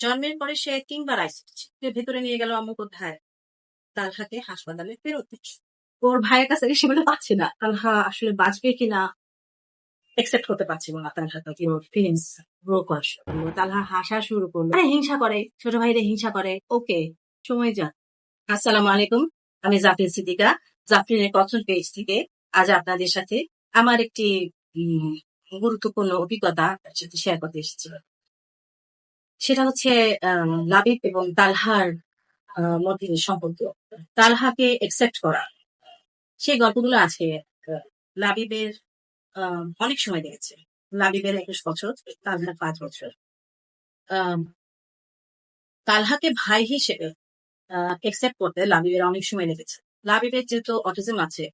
জন্মের পরে সে তিনবার আইসিসি ভেতরে নিয়ে গেল আম্মু কোথায় তার তালহাকে হাসপাতালে ফেরত ওর ভাইয়ের কাছে এসে বলে পাচ্ছি না। তালহা আসলে বাঁচবে কিনা একসেপ্ট করতে পারছি না তালহা কি ওর ফিলিংস। তালহা হাসা শুরু করল হিংসা করে, ছোট ভাইরে হিংসা করে। ওকে, সময় যা আসসালামু আলাইকুম, আমি জাফরিন সিদ্দিকা। জাফরিনের কথন পেজ থেকে আজ আপনাদের সাথে আমার একটি গুরুত্বপূর্ণ অভিজ্ঞতা সাথে শেয়ার করতে এসেছি। সেটা হচ্ছে লাবিব এবং তালহার মধ্যে সম্পর্ক। তালহাকে একসেপ্ট করা। সেই গল্পগুলো আছে লাবিবের অনেক সময় লেগেছে লাবিবের একুশ বছর, তালহার পাঁচ বছর। তালহাকে ভাই হিসেবে একসেপ্ট করতে লাবিবের অনেক সময় লেগেছে। লাবিবের যেহেতু অটিজম আছে,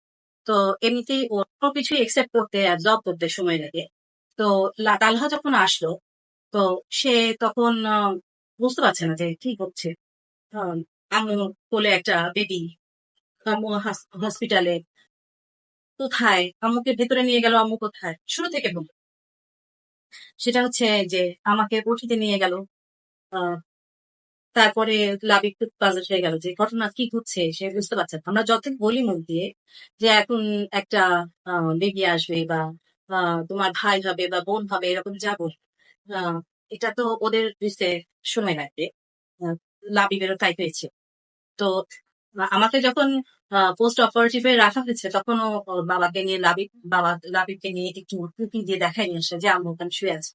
তো এমনিতেই কোনো কিছুই একসেপ্ট করতে অ্যাবজর্ব করতে সময় লাগে। তো তালহা যখন আসলো তো সে তখন বুঝতে পারছে না যে কি হচ্ছে আম, কোলে একটা বেবি আম্মু হাস- হসপিটালে কোথায়? আম্মুকে ভেতরে নিয়ে গেল আম্মু কোথায়? শুরু থেকে বলব সেটা হচ্ছে যে আমাকে পঠিতে নিয়ে গেল। তারপরে লাবিক খুব পাজল হয়ে গেল যে ঘটনা কি ঘটছে সে বুঝতে পারছে। আমরা যত বলি মুখ দিয়ে যে এখন একটা বেবি আসবে বা তোমার ভাই হবে বা বোন হবে এরকম যাব এটা তো ওদের সময় লাগবে আহ, লাবিবেরও তাই হয়েছে। তো আমাকে যখন পোস্ট অপারেটিভে রাখা হয়েছে তখন ও বাবাকে নিয়ে লাবিব বাবা লাবিবকে নিয়ে একটু টুপি দিয়ে দেখাই নিয়ে আসে যে আম্মু ওখানে শুয়ে আছে।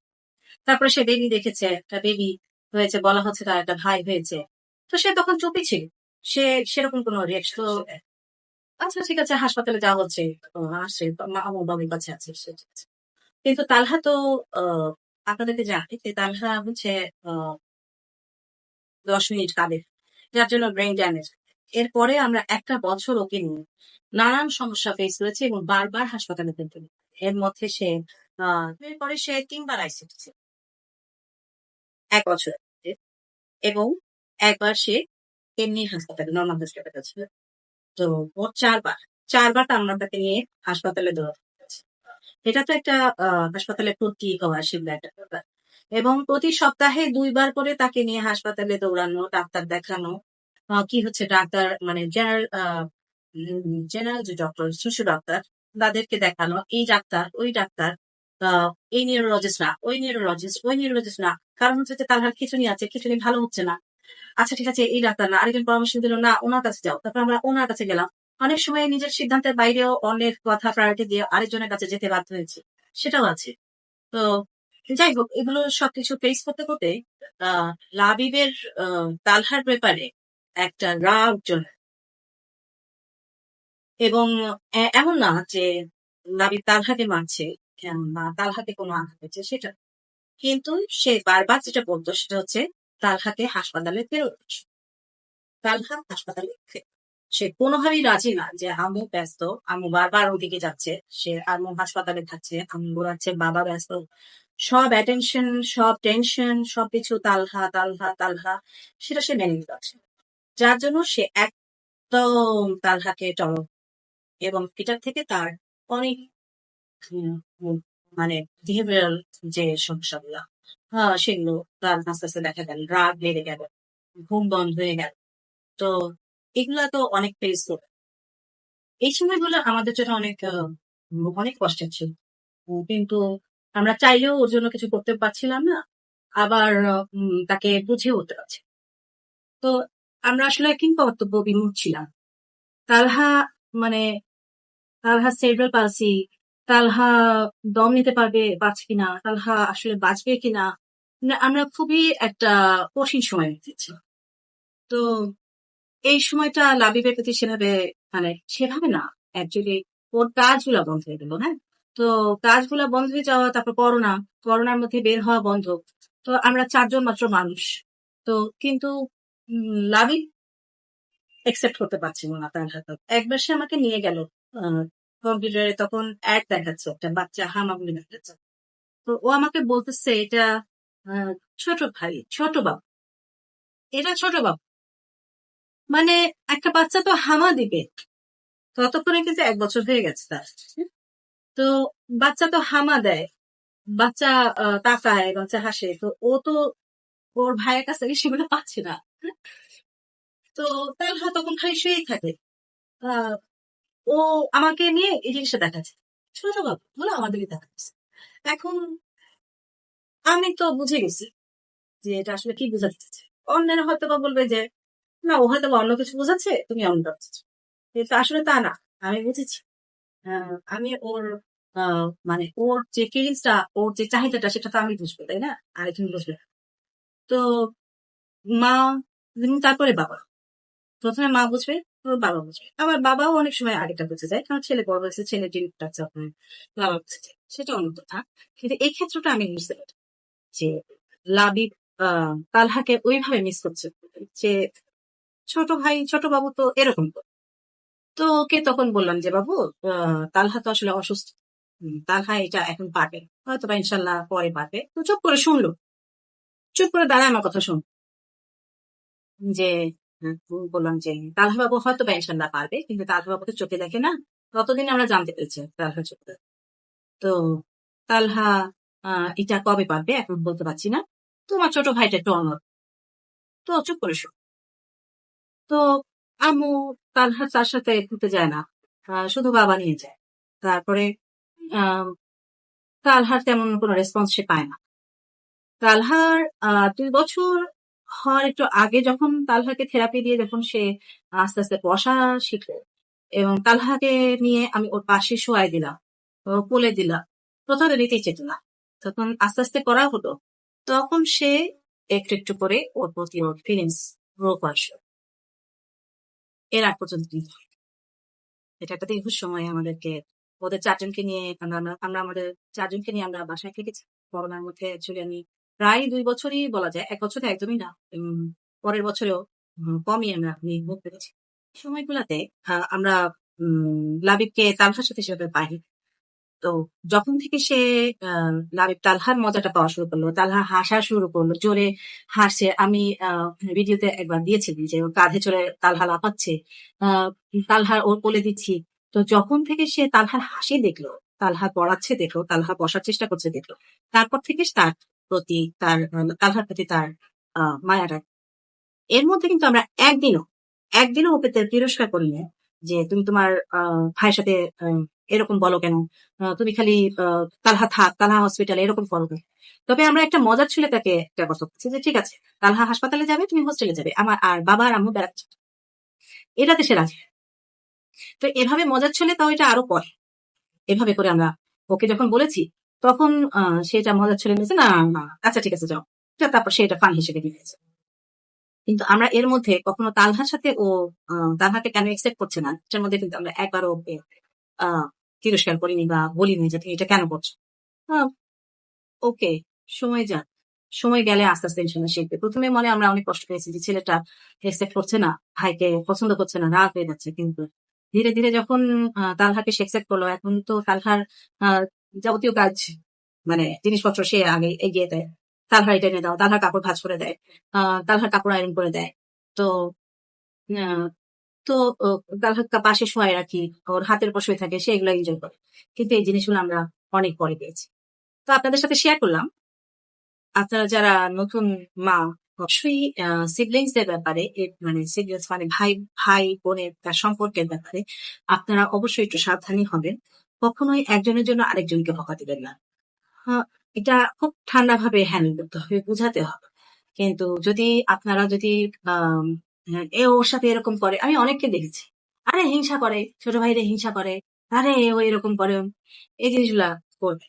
তারপরে সে বেবি দেখেছে একটা বেবি হয়েছে বলা হচ্ছে তার একটা ভাই হয়েছে। তো সে তখন চুপি ছিল। সে সেরকম কোনো রিয়াকশন আচ্ছা। ঠিক আছে হাসপাতালে যাওয়া হচ্ছে। আসছে আম্মু বাবার কাছে আছে সে ঠিক আছে। কিন্তু তালহা তো আহ, আপনাদেরকে জানি যে তালহা হচ্ছে দশ মিনিট কাঁদে যার জন্য ব্রেন ড্যামেজ এরপরে আমরা একটা বছর ওকে নিয়ে নানান সমস্যা ফেস করেছি এবং বারবার হাসপাতালে ফেলতে এর মধ্যে সে এরপরে সে তিনবার আইসিটি এক বছর এবং একবার সে এমনি হাসপাতালে নর্মাল হাসপাতালে ছিল। তো ওর চারবার চারবার আমরা তাকে নিয়ে হাসপাতালে হয়েছে। এটা তো একটা হাসপাতালে হওয়া সেগুলো একটা ব্যাপার। এবং প্রতি সপ্তাহে দুইবার করে তাকে নিয়ে হাসপাতালে দৌড়ানো, ডাক্তার দেখানো কি হচ্ছে ডাক্তার মানে জেনারেল জেনারেল যে ডক্টর, শিশু ডাক্তার, তাদেরকে দেখানো, এই ডাক্তার, ওই ডাক্তার এই নিউরোলজিস্ট না, ওই নিউরোলজিস্ট ওই নিউরোলজিস্ট না। কারণ হচ্ছে যে তার খিচুনি আছে খিচুনি ভালো হচ্ছে না। আচ্ছা ঠিক আছে, এই ডাক্তার না, আরেকজন পরামর্শ দিল, না, ওনার কাছে যাও। তারপর আমরা ওনার কাছে গেলাম। অনেক সময় নিজের সিদ্ধান্তের বাইরেও অনেক কথা প্রায়োরিটি দিয়ে আরেকজনের কাছে যেতে বাধ্য হয়েছে। সেটাও আছে। তো যাই হোক, এগুলো সবকিছু ফেস করতে করতে লাবিবের তালহার ব্যাপারে একটা রাগ চলে। এবং এমন না যে লাবিব তালহাকে মারছে বা তালহাকে কোনো আঘাত হয়েছে সেটা। কিন্তু সে বারবার যেটা বলতো সেটা হচ্ছে, তালহাকে হাসপাতালে ফেরত। তালহা হাসপাতালে সে কোনোভাবেই রাজি না যে আম্মু ব্যস্ত, আম্মু বারবার ওদিকে যাচ্ছে, সে আম্মু হাসপাতালে থাকছে, আম্মু ঘোরাচ্ছে বাবা ব্যস্ত। সব অ্যাটেনশন সব টেনশন সবকিছু তালহা তালহা তালহা, সেটা সে মেনে নিতে পারছে যার জন্য সে একদম তালহাকে টল এবং এটার থেকে তার অনেক মানে বিহেভিয়ারাল যে সমস্যাগুলো হ্যাঁ সেগুলো তার আস্তে আস্তে দেখা গেল, রাগ বেড়ে গেল, ঘুম বন্ধ হয়ে গেল। তো এগুলা তো অনেক ফেস করে। এই সময়গুলো আমাদের জন্য অনেক অনেক কষ্টের ছিল। কিন্তু আমরা চাইলেও ওর জন্য কিছু করতে পারছিলাম না। আবার তাকে বুঝিয়ে উঠতে পারছি তো আমরা আসলে কিং কর্তব্য বিমুখ ছিলাম। তালহা মানে তালহা সেরিব্রাল পালসি তালহা দম নিতে পারবে বাঁচবে কিনা, তালহা আসলে বাঁচবে কিনা আমরা খুবই একটা কঠিন সময় দিচ্ছি তো এই সময়টা লাবিবের প্রতি সেভাবে মানে সেভাবে না অ্যাকচুয়ালি ওর কাজগুলো বন্ধ হয়ে গেল হ্যাঁ? তো কাজগুলো বন্ধ হয়ে যাওয়া, তারপর করোনা, করোনার মধ্যে বের হওয়া বন্ধ। তো আমরা চারজন মাত্র মানুষ। তো কিন্তু লাবিব একসেপ্ট করতে পারছি না তার হাতে। একবার সে আমাকে নিয়ে গেল কম্পিউটারে তখন অ্যাড দেখাচ্ছে একটা বাচ্চা, হামাগুলি দেখাচ্ছে। তো ও আমাকে বলতেছে, এটা ছোট ভাই, ছোট বাবু। এটা ছোট বাবু। মানে একটা বাচ্চা তো হামা দিবে। ততক্ষণে কিন্তু এক বছর হয়ে গেছে তার। তো বাচ্চা তো হামা দেয়। বাচ্চা তাকায়, বাচ্চা হাসে। তো ও তো ওর ভাইয়ের কাছ থেকে সেগুলো পাচ্ছে না। তো তালহা তখন খালি শুয়েই থাকে। ও আমাকে নিয়ে এই জিনিসটা দেখাচ্ছে। ছোট বাবু, বলে আমাদেরকে দেখাচ্ছে। এখন আমি তো বুঝে গেছি যে এটা আসলে কি বোঝাতে চাচ্ছে। অন্যেরা হয়তো বা বলবে যে না ও হয়তো অন্য কিছু বোঝাচ্ছে? তুমি অন্যটা বুঝছ কিন্তু আসলে তা না আমি বুঝেছি। আহ, আমি ওর মানে ওর যে ফিলিংসটা ওর যে চাহিদাটা সেটা তো আমি বুঝব তাই না? আরেকজন বুঝবে। তো মা তারপরে বাবা। প্রথমে মা বুঝবে বাবা বুঝবে। আবার বাবাও অনেক সময় আগেটা বুঝে যায় কারণ ছেলে বড় হয়েছে ছেলে ডিমটা যখন বাবা বুঝে যায়। সেটা অন্য কথা। কিন্তু এই ক্ষেত্রটা আমি বুঝতে পারি যে লাবিব তালহাকে ওইভাবে মিস করছে যে ছোট ভাই, ছোট বাবু তো এরকম তো। তো ওকে তখন বললাম যে, বাবু তালহা তো আসলে অসুস্থ। তালহা এটা এখন পাবে। হয়তো বা ইনশাল্লাহ পরে পাবে। তো চুপ করে শুনলো। চুপ করে দাঁড়ায় আমার কথা শুন যে বললাম যে, তালহা বাবু হয়তো বা ইনশাল্লাহ পারবে, কিন্তু তালহা বাবু তো চোখে দেখে না, ততদিন আমরা জানতে পেরেছি তালহা চোখে। তো তালহা এটা কবে পারবে এখন বলতে পারছি না। তোমার ছোট ভাইটা একটু অন্য তো চুপ করে শোন তো আম্মু তালহা তার সাথে ঘুরতে যায় না। শুধু বাবা নিয়ে যায়। তারপরে তালহার তেমন কোনো রেসপন্স সে পায় না। তালহার দুই বছর হওয়ার একটু আগে যখন তালহাকে থেরাপি দিয়ে যখন সে আস্তে আস্তে বসা শিখলো এবং তালহাকে নিয়ে আমি ওর পাশে শোয়াই দিলাম কোলে দিলাম প্রথমে নিতেই চেত না। তখন আস্তে আস্তে করা হলো। তখন সে একটু একটু করে ওর প্রতি ওর ফিলিংস গ্রো করে। এর আগ পর্যন্ত। এটা একটা দীর্ঘ সময় আমাদেরকে ওদের চারজনকে নিয়ে আমরা, আমরা- আমাদের চারজনকে নিয়ে আমরা বাসায় থেকেছি। করোনার মধ্যে অ্যাকচুয়ালি আমি প্রায় দুই বছরই বলা যায়, এক বছরে একদমই না পরের বছরেও কমই আমরা মুখ পেরেছি সময়গুলাতে আমরা লাবিবকে তালহার সাথে সেভাবে পাই তো যখন থেকে সে লাবিব তালহার মজাটা পাওয়া শুরু করল, তালহা হাসা শুরু করল, জোরে হাসছে আমি ভিডিওতে একবার দিয়েছিলাম যে কাঁধে চড়ে তালহা লাফাচ্ছে। তালহার ওর বলে দিচ্ছি। তো যখন থেকে সে তালহার হাসি দেখল, তালহা পড়াচ্ছে দেখল, তালহা বসার চেষ্টা করছে দেখল, তারপর থেকে তার প্রতি তার তালহার প্রতি তার মায়াটা। এর মধ্যে কিন্তু আমরা একদিনও একদিনও ওকে তিরস্কার করি যে তুমি তোমার ভাইয়ের সাথে এরকম বলো কেন? তুমি খালি তালহা থাক তালহা হসপিটালে এরকম ফলো করো তবে আমরা একটা মজার ছিল তাকে একটা কথা বলছি যে ঠিক আছে তালহা হাসপাতালে যাবে তুমি হোস্টেলে যাবে। আমার আর বাবা আর আম্মু বেড়াচ্ছে এটাতে সে রাজি তো এভাবে মজার ছিল তাও এটা আরও পরে এভাবে করে আমরা ওকে যখন বলেছি তখন আহ, সে মজার ছিল নিয়েছে না না আচ্ছা ঠিক আছে যাও। তারপর সে এটা ফান হিসেবে নিয়েছে। কিন্তু আমরা এর মধ্যে কখনো তালহার সাথে ও তালহাকে কেন একসেপ্ট করছে না এটার মধ্যে কিন্তু আমরা একবারও তিরস্কার করিনি বা বলিনি যে তুমি এটা কেন করছ? ওকে সময় যাক। সময় গেলে আস্তে আস্তে ইনশাল্লাহ শিখবে। প্রথমে মনে আমরা অনেক কষ্ট পেয়েছি যে ছেলেটা একসেপ্ট করছে না ভাইকে পছন্দ করছে না রাগ হয়ে যাচ্ছে কিন্তু। ধীরে ধীরে যখন তালহাকে সে একসেপ্ট করল এখন তো তালহার যাবতীয় কাজ মানে জিনিসপত্র সে আগে এগিয়ে দেয়। তালহার এটা এনে দাও তালহার কাপড় ভাঁজ করে দেয় আহ, তালহার কাপড় আয়রন করে দেয়। তো তো কা- পাশে শোয়াই রাখি, ওর হাতের উপর শুয়ে থাকে, সে এগুলো এনজয় করে। কিন্তু এই জিনিসগুলো আমরা অনেক পরে পেয়েছি। তো আপনাদের সাথে শেয়ার করলাম। আপনারা যারা নতুন মা, অবশ্যই সিবলিংস দের ব্যাপারে মানে সিবলিংস মানে ভাই ভাই বোনের তার সম্পর্কের ব্যাপারে, আপনারা অবশ্যই একটু সাবধানী হবেন। কখনোই একজনের জন্য আরেকজনকে বকা দিবেন না। এটা খুব ঠান্ডা ভাবে হ্যান্ডেল করতে হবে, বোঝাতে হবে। কিন্তু যদি আপনারা যদি এ ওর সাথে এরকম করে। আমি অনেককে দেখেছি। আরে হিংসা করে, ছোট ভাইরে হিংসা করে। আরে ও এরকম করে। এই জিনিসগুলা করবে।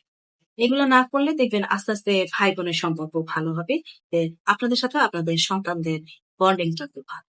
এগুলো না করলে দেখবেন আস্তে আস্তে ভাই বোনের সম্পর্ক ভালো হবে। আপনাদের সাথে আপনাদের সন্তানদের বন্ডিংটা খুব ভালো।